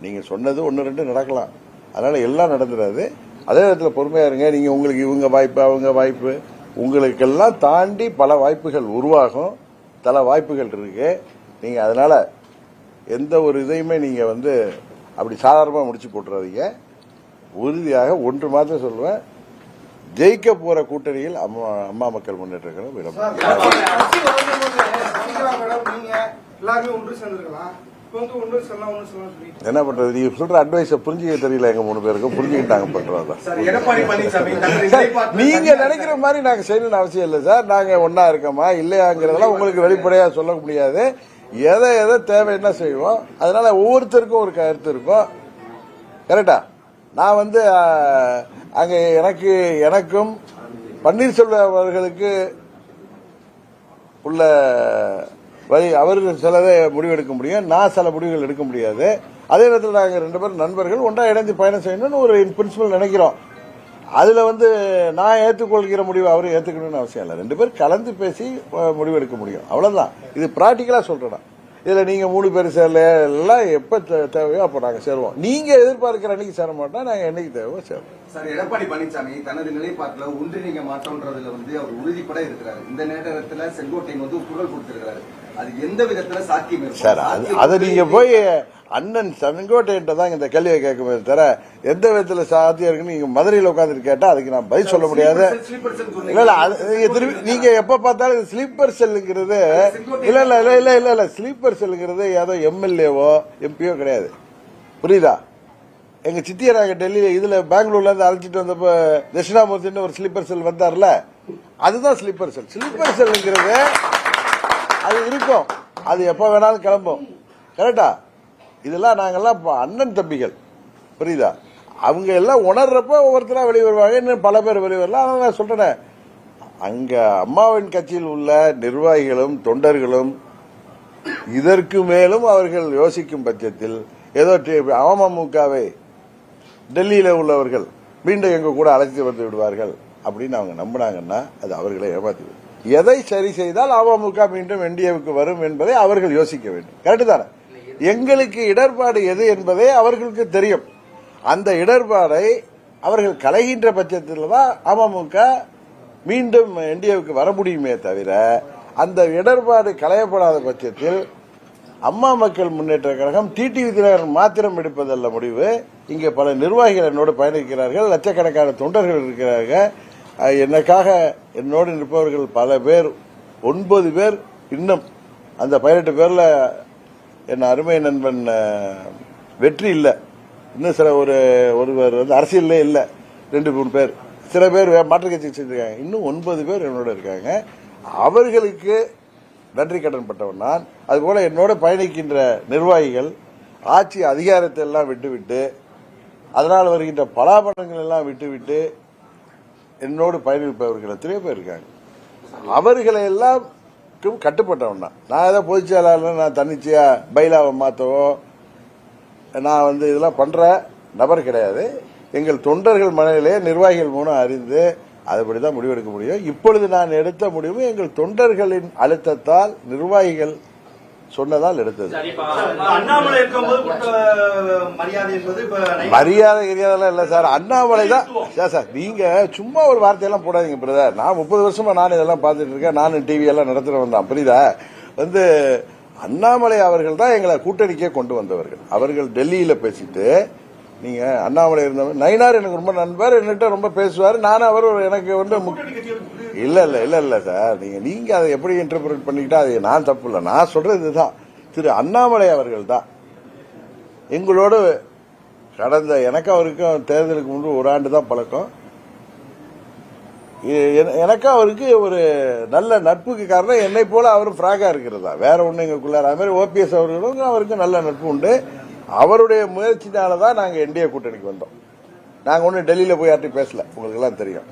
நீங்க சொன்னது ஒன்று ரெண்டு நடக்கலாம். அதனால எல்லாம் நடந்துடாது. அதே நேரத்தில் பொறுமையா இருங்க. நீங்க உங்களுக்கு இவங்க வாய்ப்பு அவங்க வாய்ப்பு. உங்களுக்கெல்லாம் தாண்டி பல வாய்ப்புகள் உருவாகும். பல வாய்ப்புகள் இருக்கு. நீங்க அதனால எந்த ஒரு இதையுமே நீங்க வந்து அப்படி சாதாரணமாக முடிச்சு போட்டுறாதீங்க. உறுதியாக ஒன்று மாத்திரம் சொல்லுவேன். ஜெயிக்க போற கூட்டணியில் அம்மா அம்மா மக்கள் முன்னேற்ற கழகம் இடம் என்ன பண்றது? நீங்க சொல்ற அட்வைஸ புரிஞ்சுக்க தெரியல எங்க மூணு பேருக்கும். புரிஞ்சுக்கிட்டாங்க பண்றதா நீங்க நினைக்கிற மாதிரி நாங்க செய்யணும்னு அவசியம் இல்லை சார். நாங்க ஒன்னா இருக்கோமா இல்லையாங்கிறதெல்லாம் உங்களுக்கு வெளிப்படையா சொல்ல முடியாது. எதை எதை தேவைன்னா செய்வோம். அதனால ஒவ்வொருத்தருக்கும் ஒரு கருத்து இருக்கும். கரெக்டா நான் வந்து அங்கே எனக்கு எனக்கும் பன்னீர்செல்வம் அவர்களுக்கு உள்ள வழி அவர் சிலதை முடிவெடுக்க முடியும். நான் சில முடிவுகள் எடுக்க முடியாது. அதே நேரத்தில் நாங்கள் ரெண்டு பேரும் நண்பர்கள் ஒன்றா இணைந்து பயணம் செய்யணும்னு ஒரு பிரின்சிபல் நினைக்கிறோம். அதில் வந்து நான் ஏற்றுக்கொள்கிற முடிவு அவரும் ஏற்றுக்கணும்னு அவசியம் இல்லை. ரெண்டு பேரும் கலந்து பேசி முடிவெடுக்க முடியும். அவ்வளோதான் இது ப்ராக்டிக்கலாக சொல்கிறேன் இதுல நீங்க மூணு பேர் சேரல எல்லாம் எப்ப தேவையோ அப்ப நாங்க சேருவோம். நீங்க எதிர்பார்க்கிற அன்னைக்கு சேர மாட்டோம். நாங்க என்னைக்கு தேவையோ சேருவோம். சார் எடப்பாடி பழனிசாமி தனது நிலைப்பாட்டில் ஒன்றிணைங்க மாட்டோன்றதுல வந்து அவர் உறுதிப்பட இருக்கிறாரு. இந்த நேரத்துல செங்கோட்டையன் வந்து குரல் கொடுத்திருக்கிறாரு. அது எந்த விதத்துல சாத்தியம்? சார் அது சாத்தியம் அதை நீங்க வந்து போய் அண்ணன் செங்கோட்டையன்ட்ட தான் இந்த கேள்வியை கேட்குமே தவிர எந்த விதத்துல சாத்தியம் இருக்குன்னு நீங்க மதுரையில் உட்காந்துட்டு கேட்டா அதுக்கு நான் பதில் சொல்ல முடியாது. இல்ல இல்ல நீங்க திரும்பி நீங்க எப்ப பார்த்தாலும் ஸ்லீப்பர் செல்லுங்கிறது இல்ல இல்ல இல்ல இல்ல இல்ல இல்ல ஸ்லீப்பர் செல்லுங்கிறது ஏதோ எம்எல்ஏவோ எம்பியோ கிடையாது. புரியுதா? எங்க சித்தியை நாங்க டெல்லியில இதுல பெங்களூர்ல இருந்து அழைச்சிட்டு வந்தப்ப தட்சிணாமூர்த்தின்னு ஒரு ஸ்லீப்பர் செல் வந்தார்ல அதுதான் ஸ்லீப்பர் செல் ஸ்லீப்பர் செல்லுங்கிறது அது இருக்கும். அது எப்ப வேணாலும் கிளம்பும். கரெக்டா இதெல்லாம் நாங்கள்லாம் அண்ணன் தம்பிகள். புரியுதா? அவங்க எல்லாம் உணர்றப்ப ஒவ்வொருத்தராக வெளியே வருவாங்க. இன்னும் பல பேர் வெளியே வரலாம் நான் சொல்கிறேன் அங்கே அம்மாவின் கட்சியில் உள்ள நிர்வாகிகளும் தொண்டர்களும் இதற்கு மேலும் அவர்கள் யோசிக்கும் பட்சத்தில் ஏதோ அமமுகவை டெல்லியில் உள்ளவர்கள் மீண்டும் எங்கள் கூட அழைத்து வந்து விடுவார்கள் அப்படின்னு அவங்க நம்பினாங்கன்னா அது அவர்களை ஏமாத்தி எதை சரி செய்தால் அமமுக மீண்டும் என்டிஏவுக்கு வரும் என்பதை அவர்கள் யோசிக்க வேண்டும். கரெக்டு தானே? எங்களுக்கு இடர்பாடு எது என்பதே அவர்களுக்கு தெரியும். அந்த இடர்பாடை அவர்கள் கலைகின்ற பட்சத்தில் தான் அமமுக மீண்டும் என்டிஏவுக்கு வர முடியுமே தவிர அந்த இடர்பாடு களையப்படாத பட்சத்தில் அம்மா மக்கள் முன்னேற்ற கழகம் டிடிவி தினகரன் மாத்திரம் எடுப்பதல்ல முடிவு. இங்கே பல நிர்வாகிகள் என்னோடு பயணிக்கிறார்கள். லட்சக்கணக்கான தொண்டர்கள் இருக்கிறார்கள். அஹ், எனக்காக என்னோடு நிற்பவர்கள் பல பேர் ஒன்பது பேர் இன்னும். அந்த பதினெட்டு பேரில் என் அருமை நண்பன் வெற்றி இல்லை. இன்னும் சில ஒரு ஒருவர் வந்து அரசியல்லே இல்லை. ரெண்டு மூணு பேர். சில பேர் வே- மாற்றுக் கட்சி செஞ்சிருக்காங்க இன்னும் ஒன்பது பேர் என்னோட இருக்காங்க. அவர்களுக்கு நன்றி கடன் பட்டவன் நான். அதுபோல என்னோட பயணிக்கின்ற நிர்வாகிகள் ஆட்சி அதிகாரத்தை எல்லாம் விட்டுவிட்டு அதனால் வருகின்ற பலாபலங்கள் எல்லாம் விட்டுவிட்டு என்னோடு பயணிப்பவர்கள் எத்தனையோ பேர் இருக்காங்க. அவர்களை எல்லாம் கட்டுப்பட்டவன் தான். நான் ஏதோ பொதுச் செயலாளர் நான் தன்னிச்சையா பைலாவை மாற்றவோ நான் வந்து இதெல்லாம் பண்ற நபர் கிடையாது. எங்கள் தொண்டர்கள் மனநிலே நிர்வாகிகள் மூலம் அறிந்து அதுபடி தான் முடிவெடுக்க முடியும். இப்பொழுது நான் எடுத்த முடிவு எங்கள் தொண்டர்களின் அழுத்தத்தால் நிர்வாகிகள் சொன்னதால் எடுத்தது? மரியாதை கிரியாதெல்லாம் இல்ல சார். அண்ணாமலை தான் சார் சார் நீங்க சும்மா ஒரு வார்த்தையெல்லாம் போடாதீங்க பிரதர். நான் முப்பது வருஷமா நான் இதெல்லாம் பார்த்துட்டு இருக்கேன். நானும் டிவி எல்லாம் நடத்துறவன் தான் புரியுதா? வந்து அண்ணாமலை அவர்கள் தான் எங்களை கூட்டணிக்கே கொண்டு வந்தவர்கள். அவர்கள் டெல்லியில பேசிட்டு நீங்க அண்ணாமலை இருந்தவர் நயினார் எனக்கு ரொம்ப நண்பர் என்கிட்ட ரொம்ப பேசுவார். நானும் அவர் எனக்கு வந்து இல்ல இல்ல இல்ல இல்ல சார். நீங்க நீங்க அதை எப்படி இன்டர்பிரட் பண்ணிக்கிட்டா அது நான் தப்பு இல்லை. நான் சொல்றது இதுதான் திரு அண்ணாமலை அவர்கள் தான். எங்களோடு கடந்த எனக்கு அவருக்கும் தேர்தலுக்கு முன்பு ஒரு ஆண்டு தான் பழக்கம். என- எனக்கு அவருக்கு ஒரு நல்ல நட்புக்கு காரணம் என்னை போல அவரும் ஃப்ராகா இருக்கிறதா. வேற ஒண்ணு எங்களுக்குள்ளார அது மாதிரி ஓபிஎஸ் அவர்களுக்கும் அவருக்கு நல்ல நட்பு உண்டு. அவருடைய முயற்சினால தான் நாங்கள் என்டிஏ கூட்டணிக்கு வந்தோம். நாங்கள் ஒன்றும் டெல்லியில் போய் யார்ட்டையும் பேசல. உங்களுக்கு எல்லாம் தெரியும்.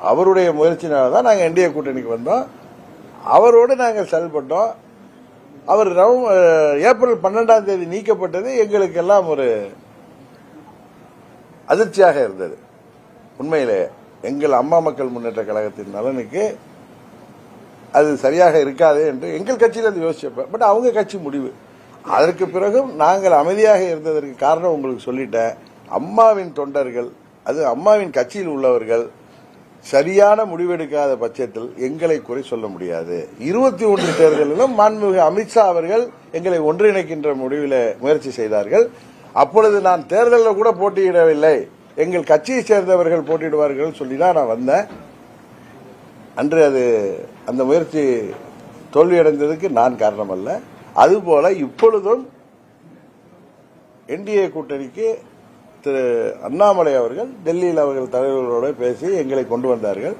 அவருடைய முயற்சினால தான் நாங்கள் என்டிஏ கூட்டணிக்கு வந்தோம். அவரோடு நாங்கள் செயல்பட்டோம். அவர் நவ- ஏப்ரல் பன்னெண்டாம் தேதி நீக்கப்பட்டது எங்களுக்கு எல்லாம் ஒரு அதிர்ச்சியாக இருந்தது. உண்மையிலே எங்கள் அம்மா மக்கள் முன்னேற்ற கழகத்தின் நலனுக்கு அது சரியாக இருக்காது என்று எங்கள் கட்சியில் அது யோசிச்சப்ப பட் அவங்க கட்சி முடிவு. அதற்கு பிறகும் நாங்கள் அமைதியாக இருந்ததற்கு காரணம் உங்களுக்கு சொல்லிட்டேன். அம்மாவின் தொண்டர்கள் அது அம்மாவின் கட்சியில் உள்ளவர்கள் சரியான முடிவெடுக்காத பட்சத்தில் எங்களை குறை சொல்ல முடியாது. இருபத்தி ஒன்று தேர்தலிலும் மாண்புமிகு அமித்ஷா அவர்கள் எங்களை ஒன்றிணைக்கின்ற முடிவில் முயற்சி செய்தார்கள். அப்பொழுது நான் தேர்தலில் கூட போட்டியிடவில்லை. எங்கள் கட்சியை சேர்ந்தவர்கள் போட்டியிடுவார்கள் சொல்லி தான் நான் வந்தேன். அன்று அது அந்த முயற்சி தோல்வியடைந்ததுக்கு நான் காரணம் அல்ல அதுபோல இப்பொழுதும் என்டிஏ கூட்டணிக்கு திரு அண்ணாமலை அவர்கள் டெல்லியில் அவர்கள் தலைவர்களோடு பேசி எங்களை கொண்டு வந்தார்கள்.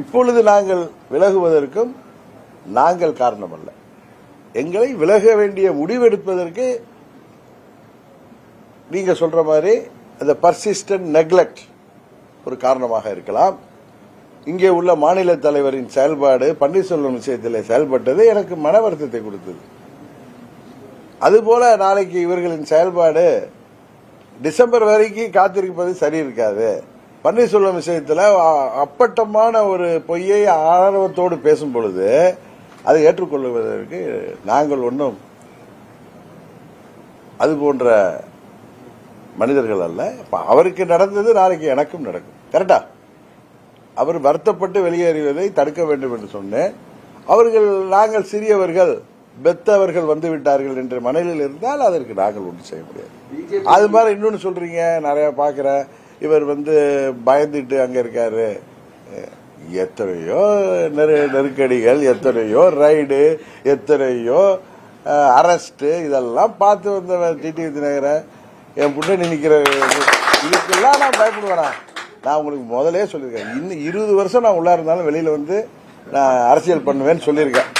இப்பொழுது நாங்கள் விலகுவதற்கும் நாங்கள் காரணமல்ல. எங்களை விலக வேண்டிய முடிவெடுப்பதற்கு நீங்க சொல்ற மாதிரி அந்த பர்சிஸ்டன்ட் நெக்லெக்ட் ஒரு காரணமாக இருக்கலாம். இங்கே உள்ள மாநில தலைவரின் செயல்பாடு பன்னீர்செல்வம் விஷயத்தில் செயல்பட்டது எனக்கு மன வருத்தத்தை கொடுத்தது. அதுபோல நாளைக்கு இவர்களின் செயல்பாடு டிசம்பர் வரைக்கும் காத்திருப்பது சரி இருக்காது பன்னீர்செல்வம் விஷயத்தில் அப்பட்டமான ஒரு பொய்யை ஆணவத்தோடு பேசும் பொழுது அதை ஏற்றுக்கொள்வதற்கு நாங்கள் ஒன்றும் அது போன்ற மனிதர்கள் அல்ல. அவருக்கு நடந்தது நாளைக்கு எனக்கும் நடக்கும். கரெக்டா? அவர் வருத்தப்பட்டு வெளியேறுவதை தடுக்க வேண்டும் என்று சொன்னேன். அவர்கள் நாங்கள் சிறியவர்கள் பெத்தவர்கள் வந்து விட்டார்கள் என்ற மனதில் இருந்தால் அதற்கு நாங்கள் ஒன்றும் செய்ய முடியாது. அது மாதிரி இன்னொன்னு சொல்றீங்க நிறைய பாக்குறேன் இவர் வந்து பயந்துட்டு அங்க இருக்காரு. எத்தனையோ நெரு நெருக்கடிகள் எத்தனையோ ரைடு எத்தனையோ அரெஸ்ட் இதெல்லாம் பார்த்து வந்த டிடி விதிநகரை என் புண்ணி நிக்கிற இதுக்கெல்லாம் நான் பயப்படுவேனா? நான் உங்களுக்கு முதலே சொல்லியிருக்கேன். இன்னும் இருபது வருஷம் நான் உள்ள இருந்தாலும் வெளியில வந்து நான் அரசியல் பண்ணுவேன்னு சொல்லியிருக்கேன்.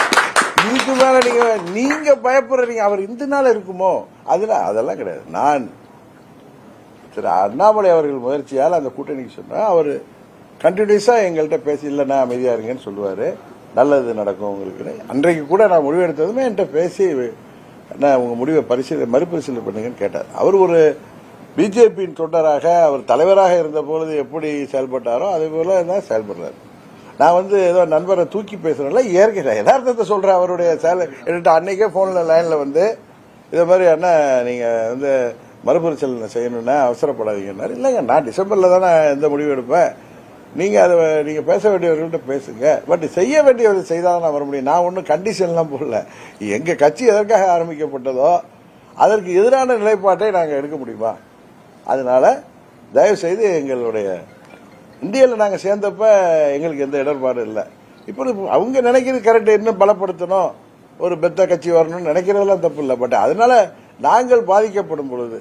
இதுக்கு மேல நீங்க நீங்க பயப்படுறீங்க அவர் இந்த நாள் இருக்குமோ? அதுல அதெல்லாம் கிடையாது. நான் சரி அண்ணாமலை அவர்கள் முயற்சியால் அந்த கூட்டணிக்கு சொன்னா அவர் கண்டினியூஸா எங்கள்கிட்ட பேசி இல்லைண்ணா அமைதியா இருங்கன்னு சொல்லுவாரு. நல்லது நடக்கும் உங்களுக்கு. அன்றைக்கு கூட நான் முடிவு எடுத்ததுமே என்கிட்ட பேசி நான் உங்க முடிவை பரிசீலனை மறுபரிசீலனை பண்ணுங்கன்னு கேட்டார். அவர் ஒரு பிஜேபியின் தொண்டராக அவர் தலைவராக இருந்த பொழுது எப்படி செயல்பட்டாரோ அதே போல தான் செயல்படுறாரு. நான் வந்து ஏதோ நண்பரை தூக்கி பேசுறேன்ல இயற்கை யதார்த்தத்தை சொல்கிறேன் அவருடைய சேலை என்கிட்ட அன்னைக்கே போன்ல லைன்ல வந்து இதே மாதிரி அண்ணா நீங்க வந்து மறுபரிசீலனை செய்யணும்னா அவசரப்படாதீங்கன்னாரு. இல்லைங்க நான் டிசம்பர்ல தானே எந்த முடிவு எடுப்பேன். நீங்க அதை நீங்க பேச வேண்டியவர்கள்ட்ட பேசுங்க. பட் செய்ய வேண்டியவர்கள் செய்தால் நான் வர முடியும். நான் ஒன்றும் கண்டிஷன்லாம் போடல. எங்கள் கட்சி எதற்காக ஆரம்பிக்கப்பட்டதோ அதற்கு எதிரான நிலைப்பாட்டை நாங்கள் எடுக்க முடியுமா? அதனால தயவுசெய்து எங்களுடைய இந்தியாவில் நாங்கள் சேர்ந்தப்ப எங்களுக்கு எந்த இடர்பாடும் இல்லை. இப்போ அவங்க நினைக்கிறது கரெக்ட் இன்னும் பலப்படுத்தணும். ஒரு பெத்த கட்சி வரணும்னு நினைக்கிறதெல்லாம் தப்பு இல்லை. பட் அதனால நாங்கள் பாதிக்கப்படும் பொழுது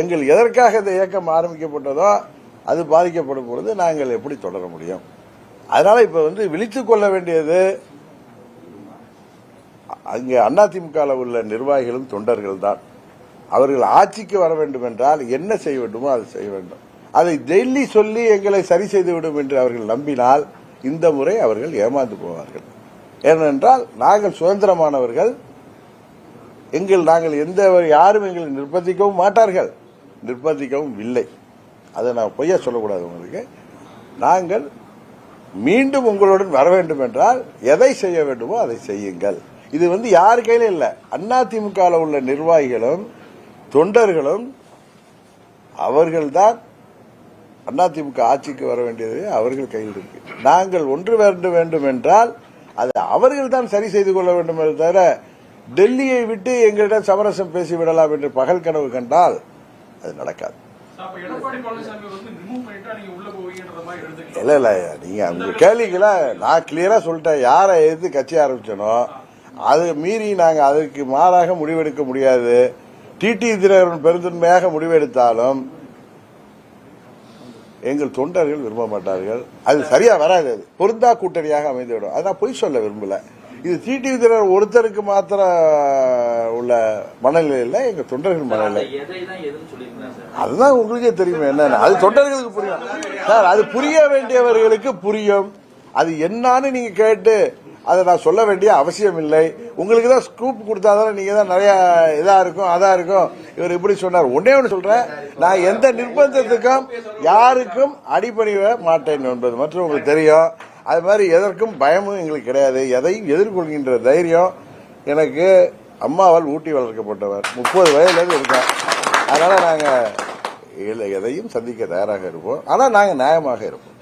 எங்கள் எதற்காக இந்த இயக்கம் ஆரம்பிக்கப்பட்டதோ அது பாதிக்கப்படும் பொழுது நாங்கள் எப்படி தொடர முடியும்? அதனால இப்போ வந்து விழித்து கொள்ள வேண்டியது அங்கே அதிமுகவில் உள்ள நிர்வாகிகளும் தொண்டர்கள் தான். அவர்கள் ஆட்சிக்கு வர வேண்டும் என்றால் என்ன செய்ய வேண்டுமோ அதை செய்ய வேண்டும். அதை டெல்லி சொல்லி எங்களை சரி செய்துவிடும் என்று அவர்கள் நம்பினால் இந்த முறை அவர்கள் ஏமாந்து போவார்கள். ஏனென்றால் நாங்கள் சுதந்திரமானவர்கள். எங்கள் நாங்கள் எந்த யாரும் எங்களை நிர்பந்திக்கவும் மாட்டார்கள். நிர்பந்திக்கவும் இல்லை. அதை நான் பொய்யா சொல்லக்கூடாது உங்களுக்கு. நாங்கள் மீண்டும் உங்களுடன் வர வேண்டும் என்றால் எதை செய்ய வேண்டுமோ அதை செய்யுங்கள். இது வந்து யார் கையில அண்ணா அதிமுக உள்ள நிர்வாகிகளும் தொண்டர்களும் அவர்கள்தான் அதிமுக ஆட்சிக்கு வர வேண்டியது அவர்கள் கையில் இருக்கு. நாங்கள் ஒன்று வேண்டும் வேண்டும் என்றால் அது அவர்கள் தான் சரி செய்து கொள்ள வேண்டும் என்று தவிர டெல்லியை விட்டு எங்களிடம் சமரசம் பேசி விடலாம் என்று பகல் கனவு கண்டால் அது நடக்காது. இல்ல இல்ல நீங்க அந்த கேள்விகளை நான் கிளியரா சொல்லிட்டேன். யாரை எதிர்த்து கட்சி ஆரம்பிச்சனோ அது மீறி நாங்க அதுக்கு மாறாக முடிவெடுக்க முடியாது. டிடி தினகரன் பெருந்தன்மையாக முடிவெடுத்தாலும் எங்கள் தொண்டர்கள் விரும்ப மாட்டார்கள். அது சரியா வராது. அது பொருந்தா கூட்டணியாக அமைந்துவிடும். அதான் பொய் சொல்ல விரும்பல. இது டிடி தினகரன் ஒருத்தருக்கு மாத்திரம் உள்ள மனநிலை இல்லை எங்க தொண்டர்கள் மனநிலை அதுதான் உங்களுக்கே தெரியுமே என்னன்னு. அது தொண்டர்களுக்கு புரியும். சார் அது புரிய வேண்டியவர்களுக்கு புரியும். அது என்னன்னு நீங்க கேட்டு அதை நான் சொல்ல வேண்டிய அவசியம் இல்லை. உங்களுக்கு தான் ஸ்கூப் கொடுத்தாதான் நீங்க தான் நிறைய இதா இருக்கும் அதா இருக்கும். இவர் இப்படி சொன்னார். ஒன்னே ஒன்று சொல்றேன். நான் எந்த நிர்பந்தத்துக்கும் யாருக்கும் அடிபணிய மாட்டேன் என்பது மற்றும் உங்களுக்கு தெரியும். அது மாதிரி எதற்கும் பயமும் எங்களுக்கு கிடையாது. எதையும் எதிர்கொள்கின்ற தைரியம் எனக்கு அம்மாவால் ஊட்டி வளர்க்கப்பட்டவர். முப்பது வயதுலேருந்து இருக்கேன் அதனால நாங்கள் இல்லை எதையும் சந்திக்க தயாராக இருப்போம். ஆனால் நாங்கள் நியாயமாக இருப்போம்.